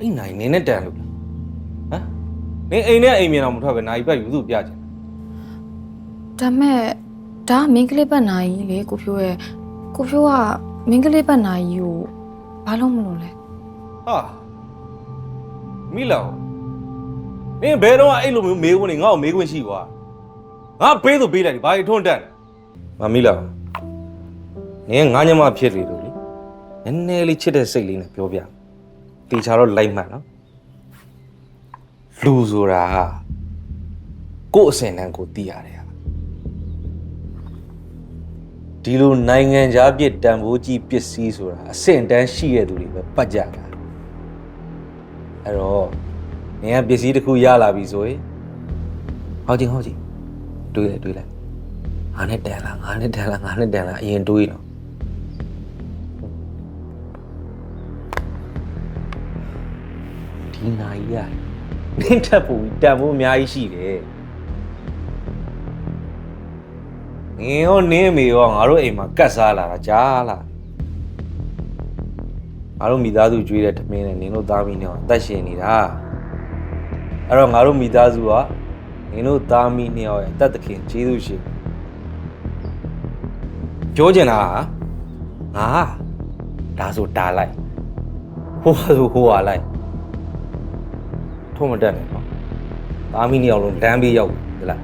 အဲ့နိုင်နင်းနဲ့တန်လို့လားဟမ်နင်းအိမ်နဲ့အိမ်မြန်အောင်မထွက်ပဲနိုင်ပတ်ယူသူ့ပြချင်ဒါမဲ့ဒါကမင်းကလေးပတ်နာကြီးလေကိုဖြိုးရဲ့ကိုဖြိုးကမင်းကလေးပတ်နာကြီးကိုဘာလို့မလို့လဲဟာမိလောင်နင်းဘယ်တော့အဲ့လိုမျိုးမေးခွန်းနေငါ့ကိုမေးခွန်းရှိကွာငါပေးဆိုပေးလိုက်ဒီဘာကြီးထွန်းတက်မမိလောင်နင်းငါညမဖြစ်လေလို့လေနည်းနည်းလေးချစ်တဲ့စိတ်လေးနဲ့ပြောပြ တေချာတော့လိုက်မှန်နော်လူဆိုတာဟာကိုယ့်အစင်တန်းကိုသိရတယ်ဟာဒီလိုနိုင်ငံခြားပြစ်တန်ဖိုးကြီးပစ္စည်းဆိုတာအစင်တန်းရှိရတဲ့သူတွေပဲပတ်ကြတာအဲ့တော့နင်ကပစ္စည်းတစ်ခုရလာပြီဆိုရင်ဟောချင်းဟောချင်းတွေးလိုက်တွေးလိုက်ငါနဲ့တန်လားငါနဲ့တန်လားငါနဲ့တန်လားအရင်တွေးနော် ဒီနိုင်ရနင်းထပ်ဖို့တန်ဖို့အများကြီးရှိတယ်ငင်းရောနင်းအမေရောငါတို့အိမ်မှာကတ်စားလာတာကြားလားငါတို့မိသားစုကြွေးတဲ့ထမင်းနဲ့နင်းတို့သားမီးနဲ့အသက်ရှင်နေတာအဲ့တော့ငါတို့မိသားစုကနင်းတို့သားမီးနှစ်ယောက်ရဲ့အသက်သခင်ကျေးဇူးရှင်ပြောချင်တာကငါဒါဆိုတားလိုက်ဟိုဟာဆိုဟိုဟာလိုက် ထုံမတက်နဲ့နော်သားမီးနှစ်ယောက်လုံးလမ်းပေးရောက်ပြီလား